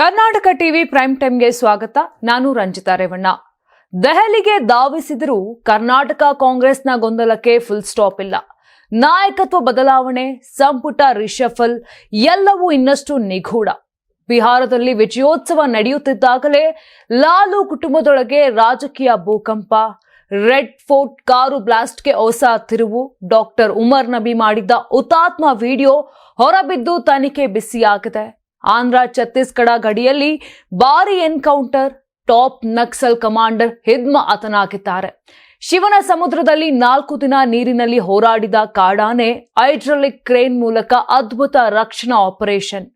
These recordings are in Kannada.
ಕರ್ನಾಟಕ ಟಿವಿ ಪ್ರೈಮ್ ಟೈಮ್ಗೆ ಸ್ವಾಗತ. ನಾನು ರಂಜಿತಾ ರೇವಣ್ಣ. ದೆಹಲಿಗೆ ಧಾವಿಸಿದರೂ ಕರ್ನಾಟಕ ಕಾಂಗ್ರೆಸ್ನ ಗೊಂದಲಕ್ಕೆ ಫುಲ್ ಸ್ಟಾಪ್ ಇಲ್ಲ. ನಾಯಕತ್ವ ಬದಲಾವಣೆ, ಸಂಪುಟ ರಿಷಫಲ್ ಎಲ್ಲವೂ ಇನ್ನಷ್ಟು ನಿಗೂಢ. ಬಿಹಾರದಲ್ಲಿ ವಿಜಯೋತ್ಸವ ನಡೆಯುತ್ತಿದ್ದಾಗಲೇ ಲಾಲು ಕುಟುಂಬದೊಳಗೆ ರಾಜಕೀಯ ಭೂಕಂಪ, ರೆಡ್ ಫೋರ್ಟ್ ಕಾರು ಬ್ಲಾಸ್ಟ್ಗೆ ಹೊಸ ತಿರುವು, ಡಾಕ್ಟರ್ ಉಮರ್ ನಬಿ ಮಾಡಿದ್ದ ಹುತಾತ್ಮ ವಿಡಿಯೋ ಹೊರಬಿದ್ದು ತನಿಖೆ ಬಿಸಿಯಾಗಿದೆ. ಆಂಧ್ರ ಛತ್ತೀಸ್ಗಢ ಗಡಿಯಲ್ಲಿ ಭಾರಿ encounter, top Naxal commander Hidma ಆತನಾಗಿದ್ದಾರೆ. ಶಿವನ ಸಮುದ್ರದಲ್ಲಿ ನಾಲ್ಕು ದಿನ ನೀರಿನಲ್ಲಿ ಹೋರಾಡಿದ ಕಾಡಾನೆ ಹೈಡ್ರಾಲಿಕ್ ಕ್ರೇನ್ ಮೂಲಕ ಅದ್ಭುತ ರಕ್ಷಣಾ ಆಪರೇಷನ್.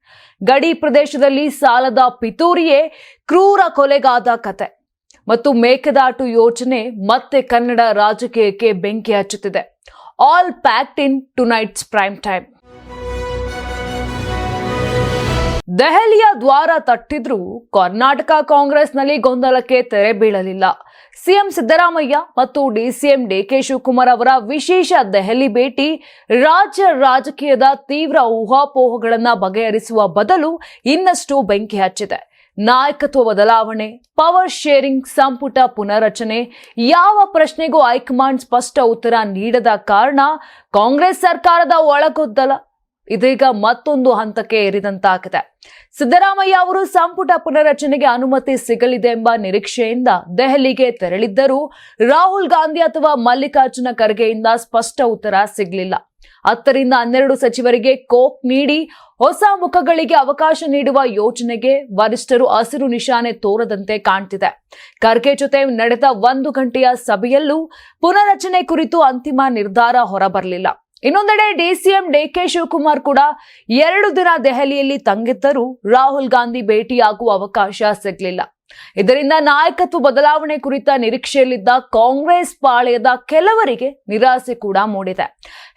ಗಡಿ ಪ್ರದೇಶದಲ್ಲಿ ಸಾಲದ ಪಿತೂರಿಯೇ ಕ್ರೂರ ಕೊಲೆಗಾದ ಕತೆ. ಮತ್ತು ಮೇಕೆದಾಟು ಯೋಜನೆ ಮತ್ತೆ ಕನ್ನಡ ರಾಜಕೀಯಕ್ಕೆ ಬೆಂಕಿ ಹಚ್ಚುತ್ತಿದೆ. All pact in tonight's prime time ದೆಹಲಿಯ ದ್ವಾರ ತಟ್ಟಿದ್ರೂ ಕರ್ನಾಟಕ ಕಾಂಗ್ರೆಸ್ನಲ್ಲಿ ಗೊಂದಲಕ್ಕೆ ತೆರೆ ಬೀಳಲಿಲ್ಲ. ಸಿಎಂ ಸಿದ್ದರಾಮಯ್ಯ ಮತ್ತು ಡಿಸಿಎಂ ಡಿಕೆ ಶಿವಕುಮಾರ್ ಅವರ ವಿಶೇಷ ದೆಹಲಿ ಭೇಟಿ ರಾಜ್ಯ ರಾಜಕೀಯದ ತೀವ್ರ ಊಹಾಪೋಹಗಳನ್ನು ಬಗೆಹರಿಸುವ ಬದಲು ಇನ್ನಷ್ಟು ಬೆಂಕಿ ಹಚ್ಚಿದೆ. ನಾಯಕತ್ವ ಬದಲಾವಣೆ, ಪವರ್ ಶೇರಿಂಗ್ ಸಂಪುಟ ಪುನರಚನೆ ಯಾವ ಪ್ರಶ್ನೆಗೂ ಹೈಕಮಾಂಡ್ ಸ್ಪಷ್ಟ ಉತ್ತರ ನೀಡದ ಕಾರಣ ಕಾಂಗ್ರೆಸ್ ಸರ್ಕಾರದ ಒಳಗೊದ್ದಲ ಇದೀಗ ಮತ್ತೊಂದು ಹಂತಕ್ಕೆ ಏರಿದಂತಾಗಿದೆ. ಸಿದ್ದರಾಮಯ್ಯ ಅವರು ಸಂಪುಟ ಪುನರಚನೆಗೆ ಅನುಮತಿ ಸಿಗಲಿದೆ ಎಂಬ ನಿರೀಕ್ಷೆಯಿಂದ ದೆಹಲಿಗೆ ತೆರಳಿದ್ದರೂ ರಾಹುಲ್ ಗಾಂಧಿ ಅಥವಾ ಮಲ್ಲಿಕಾರ್ಜುನ ಖರ್ಗೆಯಿಂದ ಸ್ಪಷ್ಟ ಉತ್ತರ ಸಿಗಲಿಲ್ಲ. ಹತ್ತರಿಂದ ಹನ್ನೆರಡು ಸಚಿವರಿಗೆ ಕೋಕ್ ನೀಡಿ ಹೊಸ ಮುಖಗಳಿಗೆ ಅವಕಾಶ ನೀಡುವ ಯೋಜನೆಗೆ ವರಿಷ್ಠರು ಹಸಿರು ನಿಶಾನೆ ತೋರದಂತೆ ಕಾಣ್ತಿದೆ. ಖರ್ಗೆ ಜೊತೆ ನಡೆದ ಒಂದು ಗಂಟೆಯ ಸಭೆಯಲ್ಲೂ ಪುನರಚನೆ ಕುರಿತು ಅಂತಿಮ ನಿರ್ಧಾರ ಹೊರಬರಲಿಲ್ಲ. ಇನ್ನೊಂದೆಡೆ ಡಿಸಿಎಂ ಡಿಕೆ ಶಿವಕುಮಾರ್ ಕೂಡ ಎರಡು ದಿನ ದೆಹಲಿಯಲ್ಲಿ ತಂಗಿದ್ದರೂ ರಾಹುಲ್ ಗಾಂಧಿ ಭೇಟಿಯಾಗುವ ಅವಕಾಶ ಸಿಗಲಿಲ್ಲ. ಇದರಿಂದ ನಾಯಕತ್ವ ಬದಲಾವಣೆ ಕುರಿತ ನಿರೀಕ್ಷೆಯಲ್ಲಿದ್ದ ಕಾಂಗ್ರೆಸ್ ಪಾಳೆಯದ ಕೆಲವರಿಗೆ ನಿರಾಸೆ ಕೂಡ ಮೂಡಿದೆ.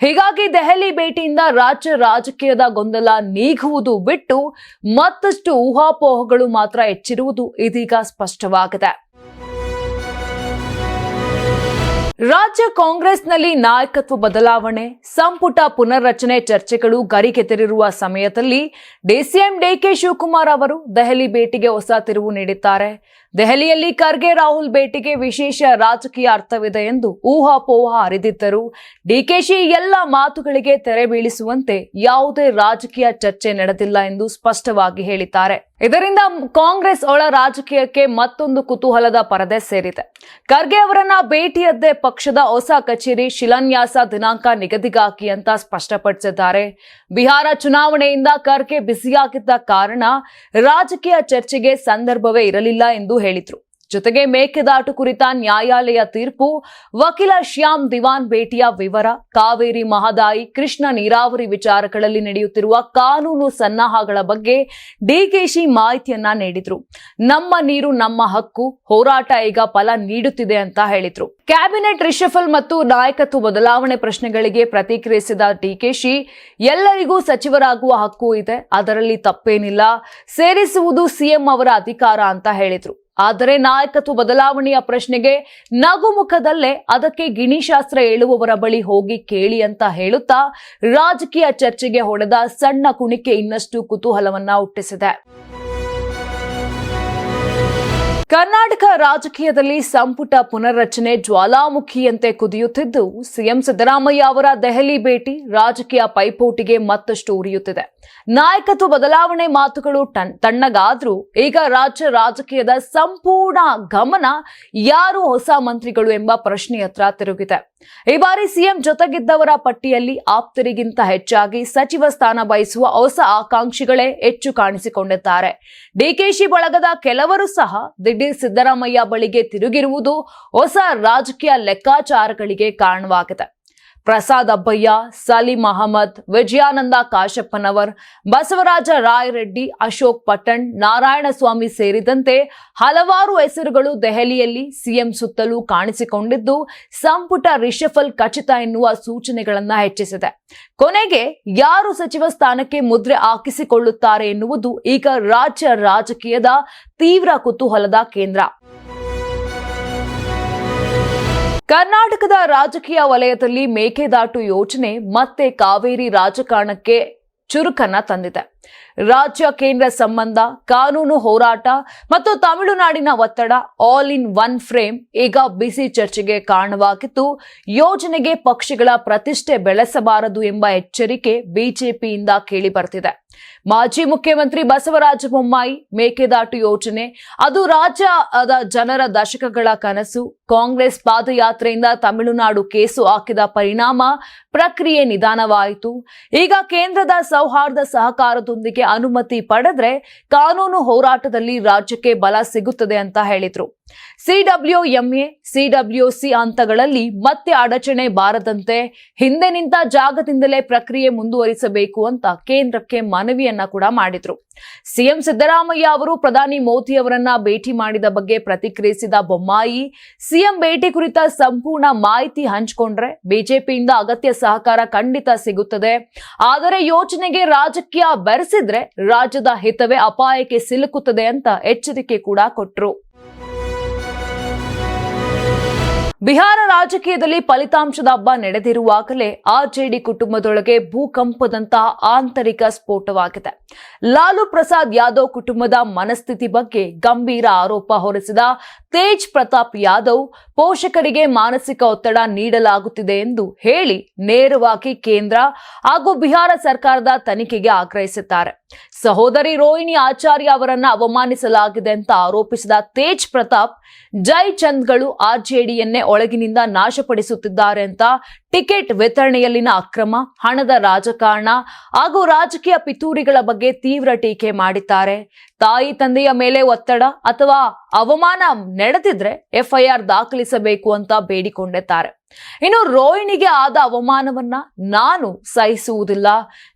ಹೀಗಾಗಿ ದೆಹಲಿ ಭೇಟಿಯಿಂದ ರಾಜ್ಯ ರಾಜಕೀಯದ ಗೊಂದಲ ನೀಗುವುದು ಬಿಟ್ಟು ಮತ್ತಷ್ಟು ಊಹಾಪೋಹಗಳು ಮಾತ್ರ ಹೆಚ್ಚಿರುವುದು ಇದೀಗ ಸ್ಪಷ್ಟವಾಗಿದೆ. ರಾಜ್ಯ ಕಾಂಗ್ರೆಸ್ನಲ್ಲಿ ನಾಯಕತ್ವ ಬದಲಾವಣೆ, ಸಂಪುಟ ಪುನರ್ರಚನೆ ಚರ್ಚೆಗಳು ಗರಿಗೆದರಿರುವ ಸಮಯದಲ್ಲಿ ಡಿಸಿಎಂ ಡಿಕೆ ಶಿವಕುಮಾರ್ ಅವರು ದೆಹಲಿ ಭೇಟಿಗೆ ಹೊಸ ತಿರುವು ನೀಡಿದ್ದಾರೆ. ದೆಹಲಿಯಲ್ಲಿ ಖರ್ಗೆ ರಾಹುಲ್ ಭೇಟಿಗೆ ವಿಶೇಷ ರಾಜಕೀಯ ಅರ್ಥವಿದೆ ಎಂದು ಊಹಾಪೋಹ ಅರಿದಿದ್ದರು ಡಿಕೆಶಿ ಎಲ್ಲ ಮಾತುಗಳಿಗೆ ತೆರೆ ಬೀಳಿಸುವಂತೆ ಯಾವುದೇ ರಾಜಕೀಯ ಚರ್ಚೆ ನಡೆದಿಲ್ಲ ಎಂದು ಸ್ಪಷ್ಟವಾಗಿ ಹೇಳಿದ್ದಾರೆ. ಇದರಿಂದ ಕಾಂಗ್ರೆಸ್ ಒಳ ರಾಜಕೀಯಕ್ಕೆ ಮತ್ತೊಂದು ಕುತೂಹಲದ ಪರದೆ ಸೇರಿದೆ. ಖರ್ಗೆ ಅವರನ್ನ ಭೇಟಿಯದ್ದೇ ಪಕ್ಷದ ಹೊಸ ಕಚೇರಿ ಶಿಲಾನ್ಯಾಸ ದಿನಾಂಕ ನಿಗದಿಗಾಗಿ ಅಂತ ಸ್ಪಷ್ಟಪಡಿಸಿದ್ದಾರೆ. ಬಿಹಾರ ಚುನಾವಣೆಯಿಂದ ಖರ್ಗೆ ಬಿಸಿಯಾಗಿದ್ದ ಕಾರಣ ರಾಜಕೀಯ ಚರ್ಚೆಗೆ ಸಂದರ್ಭವೇ ಇರಲಿಲ್ಲ ಎಂದು ಹೇಳಿದ್ರು. ಜೊತೆಗೆ ಮೇಕೆದಾಟು ಕುರಿತ ನ್ಯಾಯಾಲಯ ತೀರ್ಪು, ವಕೀಲ ಶ್ಯಾಮ್ ದಿವಾನ್ ಭೇಟಿಯ ವಿವರ, ಕಾವೇರಿ ಮಹದಾಯಿ, ಕೃಷ್ಣ ನೀರಾವರಿ ವಿಚಾರಗಳಲ್ಲಿ ನಡೆಯುತ್ತಿರುವ ಕಾನೂನು ಸನ್ನಾಹಗಳ ಬಗ್ಗೆ ಡಿಕೆಶಿ ಮಾಹಿತಿಯನ್ನ ನೀಡಿದ್ರು. ನಮ್ಮ ನೀರು ನಮ್ಮ ಹಕ್ಕು, ಹೋರಾಟ ಈಗ ಫಲ ನೀಡುತ್ತಿದೆ ಅಂತ ಹೇಳಿದ್ರು. ಕ್ಯಾಬಿನೆಟ್ ರಿಷಫಲ್ ಮತ್ತು ನಾಯಕತ್ವ ಬದಲಾವಣೆ ಪ್ರಶ್ನೆಗಳಿಗೆ ಪ್ರತಿಕ್ರಿಯಿಸಿದ ಡಿಕೆಶಿ ಎಲ್ಲರಿಗೂ ಸಚಿವರಾಗುವ ಹಕ್ಕು ಇದೆ, ಅದರಲ್ಲಿ ತಪ್ಪೇನಿಲ್ಲ, ಸೇರಿಸುವುದು ಸಿಎಂ ಅವರ ಅಧಿಕಾರ ಅಂತ ಹೇಳಿದ್ರು. ಆದರೆ ನಾಯಕತ್ವ ಬದಲಾವಣೆಯ ಪ್ರಶ್ನೆಗೆ ನಗುಮುಖದಲ್ಲೇ ಅದಕ್ಕೆ ಗಿಣಿಶಾಸ್ತ್ರ ಹೇಳುವವರ ಬಳಿ ಹೋಗಿ ಕೇಳಿ ಅಂತ ಹೇಳುತ್ತಾ ರಾಜಕೀಯ ಚರ್ಚೆಗೆ ಹೊಡೆದ ಸಣ್ಣ ಕುಣಿಕೆ ಇನ್ನಷ್ಟು ಕುತೂಹಲವನ್ನ ಹುಟ್ಟಿಸಿದೆ. ಕರ್ನಾಟಕ ರಾಜಕೀಯದಲ್ಲಿ ಸಂಪುಟ ಪುನರ್ರಚನೆ ಜ್ವಾಲಾಮುಖಿಯಂತೆ ಕುದಿಯುತ್ತಿದ್ದು, ಸಿಎಂ ಸಿದ್ದರಾಮಯ್ಯ ಅವರ ದೆಹಲಿ ಭೇಟಿ ರಾಜಕೀಯ ಪೈಪೋಟಿಗೆ ಮತ್ತಷ್ಟು ಉರಿಯುತ್ತಿದೆ. ನಾಯಕತ್ವ ಬದಲಾವಣೆ ಮಾತುಗಳು ತಣ್ಣಗಾದ್ರೂ ಈಗ ರಾಜ್ಯ ರಾಜಕೀಯದ ಸಂಪೂರ್ಣ ಗಮನ ಯಾರು ಹೊಸ ಮಂತ್ರಿಗಳು ಎಂಬ ಪ್ರಶ್ನೆಯತ್ರ ತಿರುಗಿದೆ. ಈ ಬಾರಿ ಸಿಎಂ ಜೊತೆಗಿದ್ದವರ ಪಟ್ಟಿಯಲ್ಲಿ ಆಪ್ತರಿಗಿಂತ ಹೆಚ್ಚಾಗಿ ಸಚಿವ ಸ್ಥಾನ ಬಯಸುವ ಹೊಸ ಆಕಾಂಕ್ಷಿಗಳೇ ಹೆಚ್ಚು ಕಾಣಿಸಿಕೊಂಡಿದ್ದಾರೆ. ಡಿಕೆಶಿ ಬಳಗದ ಕೆಲವರು ಸಹ ದಿಢೀರ್ ಸಿದ್ದರಾಮಯ್ಯ ಬಳಿಗೆ ತಿರುಗಿರುವುದು ಹೊಸ ರಾಜಕೀಯ ಲೆಕ್ಕಾಚಾರಗಳಿಗೆ ಕಾರಣವಾಗಿದೆ. ಪ್ರಸಾದ್ ಅಬ್ಬಯ್ಯ ಸಲೀಂ ಅಹಮದ್, ವಿಜಯಾನಂದ ಕಾಶಪ್ಪನವರ್, ಬಸವರಾಜ ರಾಯರೆಡ್ಡಿ, ಅಶೋಕ್ ಪಟ್ಟಣ್, ನಾರಾಯಣಸ್ವಾಮಿ ಸೇರಿದಂತೆ ಹಲವಾರು ಹೆಸರುಗಳು ದೆಹಲಿಯಲ್ಲಿ ಸಿಎಂ ಸುತ್ತಲೂ ಕಾಣಿಸಿಕೊಂಡಿದ್ದು, ಸಂಪುಟ ರಿಷಫಲ್ ಖಚಿತ ಎನ್ನುವ ಸೂಚನೆಗಳನ್ನು ಹೆಚ್ಚಿಸಿದೆ. ಕೊನೆಗೆ ಯಾರು ಸಚಿವ ಸ್ಥಾನಕ್ಕೆ ಮುದ್ರೆ ಹಾಕಿಸಿಕೊಳ್ಳುತ್ತಾರೆ ಎನ್ನುವುದು ಈಗ ರಾಜ್ಯ ರಾಜಕೀಯದ ತೀವ್ರ ಕುತೂಹಲದ ಕೇಂದ್ರ. ಕರ್ನಾಟಕದ ರಾಜಕೀಯ ವಲಯದಲ್ಲಿ ಮೇಕೆದಾಟು ಯೋಜನೆ ಮತ್ತೆ ಕಾವೇರಿ ರಾಜಕಾರಣಕ್ಕೆ ಚುರುಕನ್ನ ತಂದಿದೆ. ರಾಜ್ಯ ಕೇಂದ್ರ ಸಂಬಂಧ, ಕಾನೂನು ಹೋರಾಟ ಮತ್ತು ತಮಿಳುನಾಡಿನ ಒತ್ತಡ ಆಲ್ ಇನ್ ಒನ್ ಫ್ರೇಮ್ ಈಗ ಬಿಸಿ ಚರ್ಚೆಗೆ ಕಾರಣವಾಗಿದ್ದು, ಯೋಜನೆಗೆ ಪಕ್ಷಗಳ ಪ್ರತಿಷ್ಠೆ ಬೆಳೆಸಬಾರದು ಎಂಬ ಎಚ್ಚರಿಕೆ ಬಿಜೆಪಿಯಿಂದ ಕೇಳಿಬರ್ತಿದೆ. ಮಾಜಿ ಮುಖ್ಯಮಂತ್ರಿ ಬಸವರಾಜ ಬೊಮ್ಮಾಯಿ ಮೇಕೆದಾಟು ಯೋಜನೆ, ಅದು ರಾಜ್ಯದ ಜನರ ದಶಕಗಳ ಕನಸು, ಕಾಂಗ್ರೆಸ್ ಪಾದಯಾತ್ರೆಯಿಂದ ತಮಿಳುನಾಡು ಕೇಸು ಹಾಕಿದ ಪರಿಣಾಮ ಪ್ರಕ್ರಿಯೆ ನಿಧಾನವಾಯಿತು. ಈಗ ಕೇಂದ್ರದ ಸೌಹಾರ್ದ ಸಹಕಾರದೊಂದಿಗೆ ಅನುಮತಿ ಪಡೆದ್ರೆ ಕಾನೂನು ಹೋರಾಟದಲ್ಲಿ ರಾಜ್ಯಕ್ಕೆ ಬಲ ಸಿಗುತ್ತದೆ ಅಂತ ಹೇಳಿದ್ರು. ಸಿಡಬ್ಲ್ಯೂಎಂಎ, ಸಿಡಬ್ಲ್ಯೂಸಿ ಹಂತಗಳಲ್ಲಿ ಮತ್ತೆ ಅಡಚಣೆ ಬಾರದಂತೆ ಹಿಂದೆ ನಿಂತ ಜಾಗದಿಂದಲೇ ಪ್ರಕ್ರಿಯೆ ಮುಂದುವರಿಸಬೇಕು ಅಂತ ಕೇಂದ್ರಕ್ಕೆ ಮನವಿಯನ್ನ ಕೂಡ ಮಾಡಿದ್ರು. ಸಿಎಂ ಸಿದ್ದರಾಮಯ್ಯ ಅವರು ಪ್ರಧಾನಿ ಮೋದಿ ಅವರನ್ನ ಭೇಟಿ ಮಾಡಿದ ಬಗ್ಗೆ ಪ್ರತಿಕ್ರಿಯಿಸಿದ ಬೊಮ್ಮಾಯಿ, ಸಿಎಂ ಭೇಟಿ ಕುರಿತ ಸಂಪೂರ್ಣ ಮಾಹಿತಿ ಹಂಚಿಕೊಂಡ್ರೆ ಬಿಜೆಪಿಯಿಂದ ಅಗತ್ಯ ಸಹಕಾರ ಖಂಡಿತ ಸಿಗುತ್ತದೆ. ಆದರೆ ಯೋಚನೆಗೆ ರಾಜಕೀಯ ಬೆರೆಸಿದ್ರೆ ರಾಜ್ಯದ ಹಿತವೇ ಅಪಾಯಕ್ಕೆ ಸಿಲುಕುತ್ತದೆ ಅಂತ ಎಚ್ಚರಿಕೆ ಕೂಡ ಕೊಟ್ರು. ಬಿಹಾರ ರಾಜಕೀಯದಲ್ಲಿ ಫಲಿತಾಂಶದ ಹಬ್ಬ ನಡೆದಿರುವಾಗಲೇ ಆರ್ಜೆಡಿ ಕುಟುಂಬದೊಳಗೆ ಭೂಕಂಪದಂತಹ ಆಂತರಿಕ ಸ್ಫೋಟವಾಗಿದೆ. ಲಾಲು ಪ್ರಸಾದ್ ಯಾದವ್ ಕುಟುಂಬದ ಮನಸ್ಥಿತಿ ಬಗ್ಗೆ ಗಂಭೀರ ಆರೋಪ ಹೊರಿಸಿದ ತೇಜ್ ಪ್ರತಾಪ್ ಯಾದವ್, ಪೋಷಕರಿಗೆ ಮಾನಸಿಕ ಒತ್ತಡ ನೀಡಲಾಗುತ್ತಿದೆ ಎಂದು ಹೇಳಿ ನೇರವಾಗಿ ಕೇಂದ್ರ ಹಾಗೂ ಬಿಹಾರ ಸರ್ಕಾರದ ತನಿಖೆಗೆ ಆಗ್ರಹಿಸಿದ್ದಾರೆ. ಸಹೋದರಿ ರೋಹಿಣಿ ಆಚಾರ್ಯ ಅವರನ್ನ ಅವಮಾನಿಸಲಾಗಿದೆ ಅಂತ ಆರೋಪಿಸಿದ ತೇಜ್ ಪ್ರತಾಪ್ ಜೈ ಚಂದ್ಗಳು ಆರ್ಜೆಡಿಯನ್ನೇ ಒಳಗಿನಿಂದ ನಾಶಪಡಿಸುತ್ತಿದ್ದಾರೆ ಅಂತ ಟಿಕೆಟ್ ವಿತರಣೆಯಲ್ಲಿನ ಅಕ್ರಮ, ಹಣದ ರಾಜಕಾರಣ ಹಾಗೂ ರಾಜಕೀಯ ಪಿತೂರಿಗಳ ಬಗ್ಗೆ ತೀವ್ರ ಟೀಕೆ ಮಾಡಿದ್ದಾರೆ. ತಾಯಿ ತಂದೆಯ ಮೇಲೆ ಒತ್ತಡ ಅಥವಾ ಅವಮಾನ ನಡೆದಿದ್ರೆ ಎಫ್ಐಆರ್ ದಾಖಲಿಸಬೇಕು ಅಂತ ಬೇಡಿಕೊಂಡಿದ್ದಾರೆ. ಇನ್ನು ರೋಹಿಣಿಗೆ ಆದ ಅವಮಾನವನ್ನ ನಾನು ಸಹಿಸುವುದಿಲ್ಲ.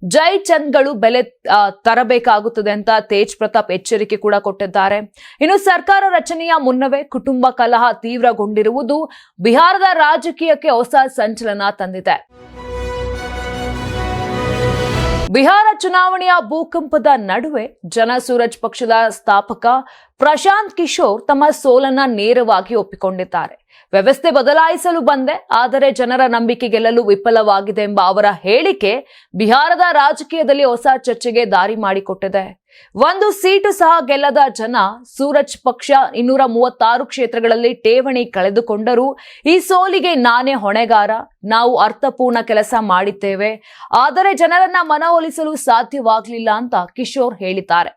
ಜೈ ಚಂದ್ಗಳು ಬೆಲೆ ತರಬೇಕಾಗುತ್ತದೆ ಅಂತ ತೇಜ್ ಪ್ರತಾಪ್ ಎಚ್ಚರಿಕೆ ಕೂಡ ಕೊಟ್ಟಿದ್ದಾರೆ. ಇನ್ನು ಸರ್ಕಾರ ರಚನೆಯ ಮುನ್ನವೇ ಕುಟುಂಬ ಕಲಹ ತೀವ್ರಗೊಂಡಿರುವುದು ಬಿಹಾರದ ರಾಜಕೀಯಕ್ಕೆ ಹೊಸ ಸಂಚಲನ ತಂದಿದೆ. ಬಿಹಾರ ಚುನಾವಣೆಯ ಭೂಕಂಪದ ನಡುವೆ ಜನಸೂರಜ್ ಪಕ್ಷದ ಸ್ಥಾಪಕ ಪ್ರಶಾಂತ್ ಕಿಶೋರ್ ತಮ್ಮ ಸೋಲನ್ನ ನೇರವಾಗಿ ಒಪ್ಪಿಕೊಂಡಿದ್ದಾರೆ. ವ್ಯವಸ್ಥೆ ಬದಲಾಯಿಸಲು ಬಂದೆ, ಆದರೆ ಜನರ ನಂಬಿಕೆ ಗೆಲ್ಲಲು ವಿಫಲವಾಗಿದೆ ಎಂಬ ಅವರ ಹೇಳಿಕೆ ಬಿಹಾರದ ರಾಜಕೀಯದಲ್ಲಿ ಹೊಸ ಚರ್ಚೆಗೆ ದಾರಿ ಮಾಡಿಕೊಟ್ಟಿದೆ. ಒಂದು ಸೀಟು ಸಹ ಗೆಲ್ಲದ ಜನ ಸೂರಜ್ ಪಕ್ಷ ಇನ್ನೂರ ಮೂವತ್ತಾರು ಕ್ಷೇತ್ರಗಳಲ್ಲಿ ಠೇವಣಿ ಕಳೆದುಕೊಂಡರೂ. ಈ ಸೋಲಿಗೆ ನಾನೇ ಹೊಣೆಗಾರ, ನಾವು ಅರ್ಥಪೂರ್ಣ ಕೆಲಸ ಮಾಡಿದ್ದೇವೆ, ಆದರೆ ಜನರನ್ನ ಮನವೊಲಿಸಲು ಸಾಧ್ಯವಾಗಲಿಲ್ಲ ಅಂತ ಕಿಶೋರ್ ಹೇಳಿದ್ದಾರೆ.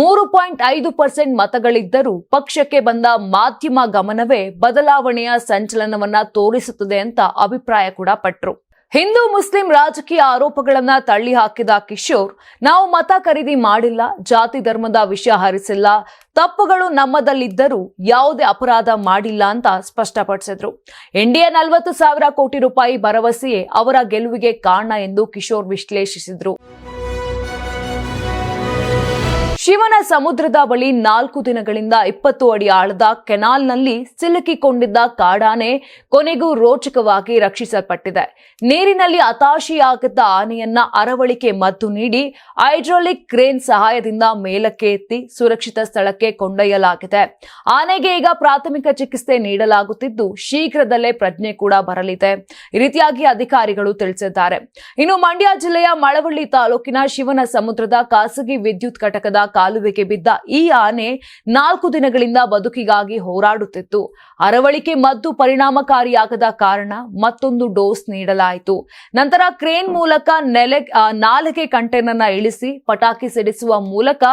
ಮೂರು ಪಾಯಿಂಟ್ ಐದು ಪರ್ಸೆಂಟ್ ಮತಗಳಿದ್ದರೂ ಪಕ್ಷಕ್ಕೆ ಬಂದ ಮಾಧ್ಯಮ ಗಮನವೇ ಬದಲಾವಣೆಯ ಸಂಚಲನವನ್ನ ತೋರಿಸುತ್ತದೆ ಅಂತ ಅಭಿಪ್ರಾಯ ಕೂಡ ಪಟ್ರು. ಹಿಂದೂ ಮುಸ್ಲಿಂ ರಾಜಕೀಯ ಆರೋಪಗಳನ್ನ ತಳ್ಳಿ ಹಾಕಿದ ಕಿಶೋರ್, ನಾವು ಮತ ಖರೀದಿ ಮಾಡಿಲ್ಲ, ಜಾತಿ ಧರ್ಮದ ವಿಷಯ ಹರಿಸಿಲ್ಲ, ತಪ್ಪುಗಳು ನಮ್ಮದಲ್ಲಿದ್ದರೂ ಯಾವುದೇ ಅಪರಾಧ ಮಾಡಿಲ್ಲ ಅಂತ ಸ್ಪಷ್ಟಪಡಿಸಿದ್ರು. ಎನ್ಡಿಎ ನಲವತ್ತು ಸಾವಿರ ಕೋಟಿ ರೂಪಾಯಿ ಭರವಸೆಯೇ ಅವರ ಗೆಲುವಿಗೆ ಕಾರಣ ಎಂದು ಕಿಶೋರ್ ವಿಶ್ಲೇಷಿಸಿದ್ರು. ಶಿವನ ಸಮುದ್ರದ ಬಳಿ ನಾಲ್ಕು ದಿನಗಳಿಂದ ಇಪ್ಪತ್ತು ಅಡಿ ಆಳದ ಕೆನಾಲ್ನಲ್ಲಿ ಸಿಲುಕಿಕೊಂಡಿದ್ದ ಕಾಡಾನೆ ಕೊನೆಗೂ ರೋಚಕವಾಗಿ ರಕ್ಷಿಸಲ್ಪಟ್ಟಿದೆ. ನೀರಿನಲ್ಲಿ ಹತಾಶಿಯಾಗಿದ್ದ ಆನೆಯನ್ನ ಅರವಳಿಕೆ ಮದ್ದು ನೀಡಿ ಹೈಡ್ರೋಲಿಕ್ ಕ್ರೇನ್ ಸಹಾಯದಿಂದ ಮೇಲಕ್ಕೆ ಎತ್ತಿ ಸುರಕ್ಷಿತ ಸ್ಥಳಕ್ಕೆ ಕೊಂಡೊಯ್ಯಲಾಗಿದೆ. ಆನೆಗೆ ಈಗ ಪ್ರಾಥಮಿಕ ಚಿಕಿತ್ಸೆ ನೀಡಲಾಗುತ್ತಿದ್ದು ಶೀಘ್ರದಲ್ಲೇ ಪ್ರಜ್ಞೆ ಕೂಡ ಬರಲಿದೆ. ಈ ರೀತಿಯಾಗಿ ಅಧಿಕಾರಿಗಳು ತಿಳಿಸಿದ್ದಾರೆ. ಇನ್ನು ಮಂಡ್ಯ ಜಿಲ್ಲೆಯ ಮಳವಳ್ಳಿ ತಾಲೂಕಿನ ಶಿವನ ಸಮುದ್ರದ ಖಾಸಗಿ ವಿದ್ಯುತ್ ಘಟಕದ ಕಾಲುವೆಗೆ ಬಿದ್ದ ಈ ಆನೆ ನಾಲ್ಕು ದಿನಗಳಿಂದ ಬದುಕಿಗಾಗಿ ಹೋರಾಡುತ್ತಿತ್ತು. ಅರವಳಿಕೆ ಮದ್ದು ಪರಿಣಾಮಕಾರಿಯಾಗದ ಕಾರಣ ಮತ್ತೊಂದು ಡೋಸ್ ನೀಡಲಾಯಿತು. ನಂತರ ಕ್ರೇನ್ ಮೂಲಕ ನೆಲೆ ನಾಲಿಗೆ ಕಂಟೈನರ್ನ ಇಳಿಸಿ ಪಟಾಕಿ ಸಿಡಿಸುವ ಮೂಲಕ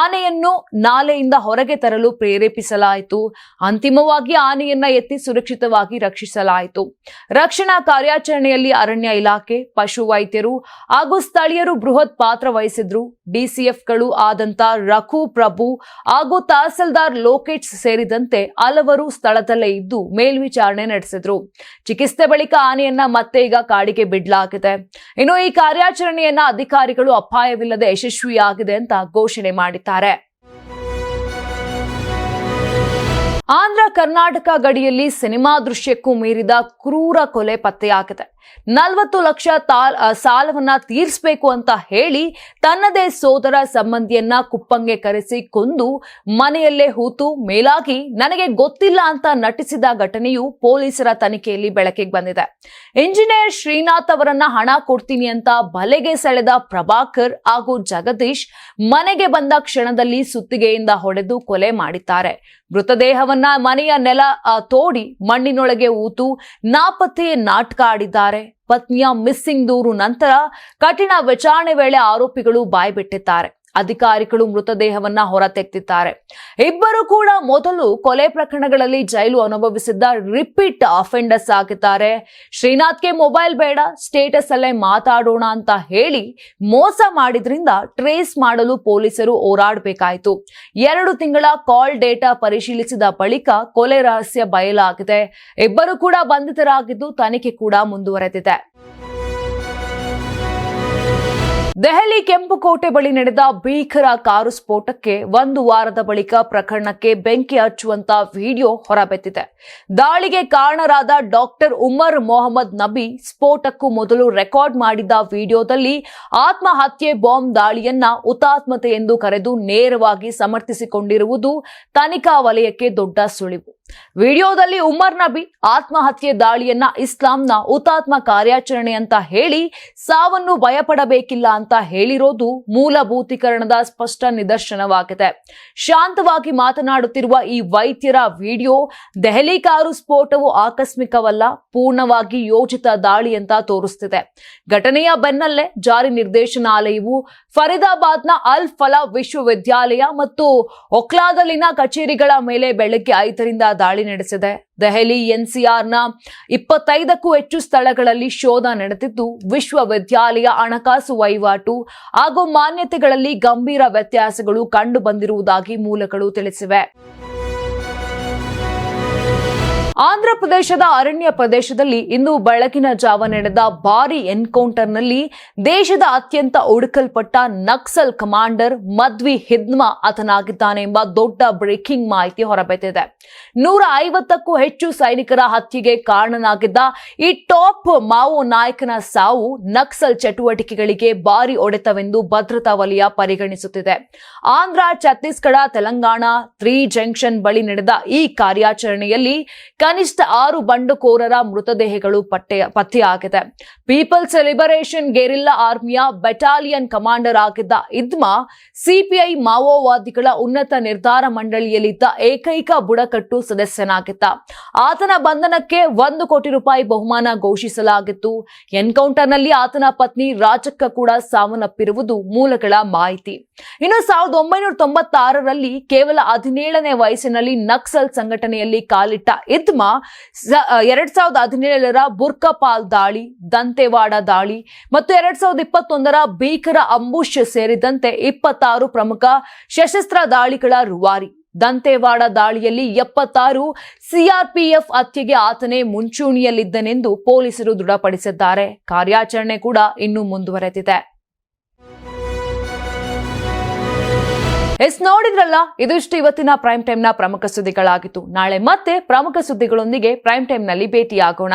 ಆನೆಯನ್ನು ನಾಲೆಯಿಂದ ಹೊರಗೆ ತರಲು ಪ್ರೇರೇಪಿಸಲಾಯಿತು. ಅಂತಿಮವಾಗಿ ಆನೆಯನ್ನ ಎತ್ತಿ ಸುರಕ್ಷಿತವಾಗಿ ರಕ್ಷಿಸಲಾಯಿತು. ರಕ್ಷಣಾ ಕಾರ್ಯಾಚರಣೆಯಲ್ಲಿ ಅರಣ್ಯ ಇಲಾಖೆ ಪಶು ವೈದ್ಯರು ಹಾಗೂ ಸ್ಥಳೀಯರು ಬೃಹತ್ ಪಾತ್ರ ವಹಿಸಿದ್ರು. ಡಿಸಿಎಫ್ಗಳು ಆದಂತ ರಘು ಪ್ರಭು ಹಾಗೂ ತಹಸೀಲ್ದಾರ್ ಲೋಕೇಶ್ ಸೇರಿದಂತೆ ಹಲವರು ಸ್ಥಳದಲ್ಲೇ ಇದ್ದು ಮೇಲ್ವಿಚಾರಣೆ ನಡೆಸಿದ್ರು. ಚಿಕಿತ್ಸೆ ಬಳಿಕ ಆನೆಯನ್ನ ಮತ್ತೆ ಈಗ ಕಾಡಿಗೆ ಬಿಡಲಾಗಿದೆ. ಇನ್ನು ಈ ಕಾರ್ಯಾಚರಣೆಯನ್ನ ಅಧಿಕಾರಿಗಳು ಅಪಾಯವಿಲ್ಲದೆ ಯಶಸ್ವಿಯಾಗಿದೆ ಅಂತ ಘೋಷಣೆ ಮಾಡಿದ್ದಾರೆ. ಆಂಧ್ರ ಕರ್ನಾಟಕ ಗಡಿಯಲ್ಲಿ ಸಿನಿಮಾ ದೃಶ್ಯಕ್ಕೂ ಮೀರಿದ ಕ್ರೂರ ಕೊಲೆ ಪತ್ತೆಯಾಗಿದೆ. ನಲವತ್ತು ಲಕ್ಷ ತಾಲ್ ಸಾಲವನ್ನ ತೀರಿಸಬೇಕು ಅಂತ ಹೇಳಿ ತನ್ನದೇ ಸೋದರ ಸಂಬಂಧಿಯನ್ನ ಕುಪ್ಪಂಗೆ ಕರೆಸಿ ಕೊಂದು ಮನೆಯಲ್ಲೇ ಹೂತು ಮೇಲಾಗಿ ನನಗೆ ಗೊತ್ತಿಲ್ಲ ಅಂತ ನಟಿಸಿದ ಘಟನೆಯು ಪೊಲೀಸರ ತನಿಖೆಯಲ್ಲಿ ಬೆಳಕಿಗೆ ಬಂದಿದೆ. ಇಂಜಿನಿಯರ್ ಶ್ರೀನಾಥ್ ಅವರನ್ನ ಹಣ ಕೊಡ್ತೀನಿ ಅಂತ ಬಲೆಗೆ ಸೆಳೆದ ಪ್ರಭಾಕರ್ ಹಾಗೂ ಜಗದೀಶ್ ಮನೆಗೆ ಬಂದ ಕ್ಷಣದಲ್ಲಿ ಸುತ್ತಿಗೆಯಿಂದ ಹೊಡೆದು ಕೊಲೆ ಮಾಡಿದ್ದಾರೆ. ಮೃತದೇಹವನ್ನ ಮನೆಯ ನೆಲ ತೋಡಿ ಮಣ್ಣಿನೊಳಗೆ ಊತು ನಾಪತ್ತೆ ನಾಟಕ ಆಡಿದ್ದಾರೆ. ಪತ್ನಿಯ ಮಿಸ್ಸಿಂಗ್ ದೂರು ನಂತರ ಕಠಿಣ ವಿಚಾರಣೆ ವೇಳೆ ಆರೋಪಿಗಳು ಬಾಯ್ಬಿಟ್ಟಿದ್ದಾರೆ. ಅಧಿಕಾರಿಗಳು ಮೃತದೇಹವನ್ನ ಹೊರತೆತ್ತಿದ್ದಾರೆ. ಇಬ್ಬರು ಕೂಡ ಮೊದಲು ಕೊಲೆ ಪ್ರಕರಣಗಳಲ್ಲಿ ಜೈಲು ಅನುಭವಿಸಿದ್ದ ರಿಪೀಟ್ ಅಫೆಂಡರ್ಸ್ ಆಗಿದ್ದಾರೆ ಶ್ರೀನಾಥ್ಗೆ ಮೊಬೈಲ್ ಬೇಡ ಸ್ಟೇಟಸ್ ಅಲ್ಲೇ ಮಾತಾಡೋಣ ಅಂತ ಹೇಳಿ ಮೋಸ ಮಾಡಿದ್ರಿಂದ ಟ್ರೇಸ್ ಮಾಡಲು ಪೊಲೀಸರು ಹೋರಾಡಬೇಕಾಯಿತು. ಎರಡು ತಿಂಗಳ ಕಾಲ್ ಡೇಟಾ ಪರಿಶೀಲಿಸಿದ ಬಳಿಕ ಕೊಲೆ ರಹಸ್ಯ ಬಯಲಾಗಿದೆ. ಇಬ್ಬರು ಕೂಡ ಬಂಧಿತರಾಗಿದ್ದು ತನಿಖೆ ಕೂಡ ಮುಂದುವರೆದಿದೆ. ದೆಹಲಿ ಕೆಂಪುಕೋಟೆ ಬಳಿ ನಡೆದ ಭೀಕರ ಕಾರು ಸ್ಫೋಟಕ್ಕೆ ಒಂದು ವಾರದ ಬಳಿಕ ಪ್ರಕರಣಕ್ಕೆ ಬೆಂಕಿ ಹಚ್ಚುವಂತ ವಿಡಿಯೋ ಹೊರಬೆತ್ತಿದೆ ದಾಳಿಗೆ ಕಾರಣರಾದ ಡಾಕ್ಟರ್ ಉಮರ್ ಮೊಹಮ್ಮದ್ ನಬಿ ಸ್ಫೋಟಕ್ಕೂ ಮೊದಲು ರೆಕಾರ್ಡ್ ಮಾಡಿದ್ದ ವಿಡಿಯೋದಲ್ಲಿ ಆತ್ಮಹತ್ಯೆ ಬಾಂಬ್ ದಾಳಿಯನ್ನ ಹುತಾತ್ಮತೆ ಎಂದು ಕರೆದು ನೇರವಾಗಿ ಸಮರ್ಥಿಸಿಕೊಂಡಿರುವುದು ತನಿಖಾ ವಲಯಕ್ಕೆ ದೊಡ್ಡ ಸುಳಿವು. ವಿಡಿಯೋದಲ್ಲಿ ಉಮರ್ ನಬಿ ಆತ್ಮಹತ್ಯೆ ದಾಳಿಯನ್ನ ಇಸ್ಲಾಂನ ಹುತಾತ್ಮ ಕಾರ್ಯಾಚರಣೆ ಅಂತ ಹೇಳಿ ಸಾವನ್ನು ಭಯಪಡಬೇಕಿಲ್ಲ ಅಂತ ಹೇಳಿರೋದು ಮೂಲಭೂತೀಕರಣದ ಸ್ಪಷ್ಟ ನಿದರ್ಶನವಾಗಿದೆ. ಶಾಂತವಾಗಿ ಮಾತನಾಡುತ್ತಿರುವ ಈ ವೈದ್ಯರ ವಿಡಿಯೋ ದೆಹಲಿ ಕಾರು ಸ್ಫೋಟವು ಆಕಸ್ಮಿಕವಲ್ಲ, ಪೂರ್ಣವಾಗಿ ಯೋಜಿತ ದಾಳಿ ಅಂತ ತೋರಿಸ್ತಿದೆ. ಘಟನೆಯ ಬೆನ್ನಲ್ಲೇ ಜಾರಿ ನಿರ್ದೇಶನಾಲಯವು ಫರೀದಾಬಾದ್ನ ಅಲ್ ಫಲಾ ವಿಶ್ವವಿದ್ಯಾಲಯ ಮತ್ತು ಒಕ್ಲಾದಲ್ಲಿನ ಕಚೇರಿಗಳ ಮೇಲೆ ಬೆಳಗ್ಗೆ ಐದರಿಂದ ದಾಳಿ ನಡೆಸಿದೆ. ದೆಹಲಿ ಎನ್ಸಿಆರ್ನ ಇಪ್ಪತ್ತೈದಕ್ಕೂ ಹೆಚ್ಚು ಸ್ಥಳಗಳಲ್ಲಿ ಶೋಧ ನಡೆದಿದ್ದು, ವಿಶ್ವವಿದ್ಯಾಲಯ ಹಣಕಾಸು ವಹಿವಾಟು ಹಾಗೂ ಮಾನ್ಯತೆಗಳಲ್ಲಿ ಗಂಭೀರ ವ್ಯತ್ಯಾಸಗಳು ಕಂಡು ಬಂದಿರುವುದಾಗಿ ಮೂಲಗಳು ತಿಳಿಸಿವೆ. ಆಂಧ್ರ ಪ್ರದೇಶದ ಅರಣ್ಯ ಪ್ರದೇಶದಲ್ಲಿ ಇಂದು ಬೆಳಕಿನ ಜಾವ ನಡೆದ ಭಾರಿ ಎನ್ಕೌಂಟರ್ನಲ್ಲಿ ದೇಶದ ಅತ್ಯಂತ ಹುಡುಕಲ್ಪಟ್ಟ ನಕ್ಸಲ್ ಕಮಾಂಡರ್ ಮದ್ವಿ ಹಿದ್ಮಾ ಆತನಾಗಿದ್ದಾನೆ ಎಂಬ ದೊಡ್ಡ ಬ್ರೇಕಿಂಗ್ ಮಾಹಿತಿ ಹೊರಬಿದ್ದಿದೆ. ನೂರ ಐವತ್ತಕ್ಕೂ ಹೆಚ್ಚು ಸೈನಿಕರ ಹತ್ಯೆಗೆ ಕಾರಣನಾಗಿದ್ದ ಈ ಟಾಪ್ ಮಾವೋ ನಾಯಕನ ಸಾವು ನಕ್ಸಲ್ ಚಟುವಟಿಕೆಗಳಿಗೆ ಭಾರಿ ಹೊಡೆತವೆಂದು ಭದ್ರತಾ ವಲಯ ಪರಿಗಣಿಸುತ್ತಿದೆ. ಆಂಧ್ರ, ಛತ್ತೀಸ್ಗಢ, ತೆಲಂಗಾಣ, ತ್ರೀ ಜಂಕ್ಷನ್ ಬಳಿ ನಡೆದ ಈ ಕಾರ್ಯಾಚರಣೆಯಲ್ಲಿ ಕನಿಷ್ಠ ಆರು ಬಂಡುಕೋರರ ಮೃತದೇಹಗಳು ಪಟ್ಟೆ ಪತ್ತೆಯಾಗಿದೆ. ಪೀಪಲ್ಸ್ ಲಿಬರೇಷನ್ ಗೆರಿಲ್ಲಾ ಆರ್ಮಿಯ ಬೆಟಾಲಿಯನ್ ಕಮಾಂಡರ್ ಆಗಿದ್ದ ಇದ್ಮಾ ಸಿಪಿಐ ಮಾವೋವಾದಿಗಳ ಉನ್ನತ ನಿರ್ಧಾರ ಮಂಡಳಿಯಲ್ಲಿದ್ದ ಏಕೈಕ ಬುಡಕಟ್ಟು ಸದಸ್ಯನಾಗಿದ್ದ. ಆತನ ಬಂಧನಕ್ಕೆ ಒಂದು ಕೋಟಿ ರೂಪಾಯಿ ಬಹುಮಾನ ಘೋಷಿಸಲಾಗಿತ್ತು. ಎನ್ಕೌಂಟರ್ನಲ್ಲಿ ಆತನ ಪತ್ನಿ ರಾಜಕ್ಕ ಕೂಡ ಸಾವನ್ನಪ್ಪಿರುವುದು ಮೂಲಗಳ ಮಾಹಿತಿ. ಇನ್ನು ಸಾವಿರದ ಒಂಬೈನೂರ ತೊಂಬತ್ತಾರರಲ್ಲಿ ಕೇವಲ ಹದಿನೇಳನೇ ವಯಸ್ಸಿನಲ್ಲಿ ನಕ್ಸಲ್ ಸಂಘಟನೆಯಲ್ಲಿ ಕಾಲಿಟ್ಟ ಇದ್ಮಾ ಸ- ಎರಡ್ ಸಾವಿರದ ಹದಿನೇಳರ ಬುರ್ಕಪಾಲ್ ದಾಳಿ, ದಂತೆವಾಡ ದಾಳಿ ಮತ್ತು ಎರಡ್ ಸಾವಿರದ ಇಪ್ಪತ್ತೊಂದರ ಭೀಕರ ಅಂಬುಷ್ ಸೇರಿದಂತೆ ಇಪ್ಪತ್ತಾರು ಪ್ರಮುಖ ಸಶಸ್ತ್ರ ದಾಳಿಗಳ ರೂವಾರಿ. ದಂತೆವಾಡ ದಾಳಿಯಲ್ಲಿ ಎಪ್ಪತ್ತಾರು ಸಿಆರ್ಪಿಎಫ್ ಹತ್ಯೆಗೆ ಆತನೇ ಮುಂಚೂಣಿಯಲ್ಲಿದ್ದನೆಂದು ಪೊಲೀಸರು ದೃಢಪಡಿಸಿದ್ದಾರೆ. ಕಾರ್ಯಾಚರಣೆ ಕೂಡ ಇನ್ನೂ ಮುಂದುವರೆದಿದೆ. ಎಸ್ ನೋಡಿದ್ರಲ್ಲ, ಇದಿಷ್ಟು ಇವತ್ತಿನ ಪ್ರೈಮ್ ಟೈಮ್ನ ಪ್ರಮುಖ ಸುದ್ದಿಗಳಾಗಿತ್ತು. ನಾಳೆ ಮತ್ತೆ ಪ್ರಮುಖ ಸುದ್ದಿಗಳೊಂದಿಗೆ ಪ್ರೈಮ್ ಟೈಮ್ನಲ್ಲಿ ಭೇಟಿಯಾಗೋಣ.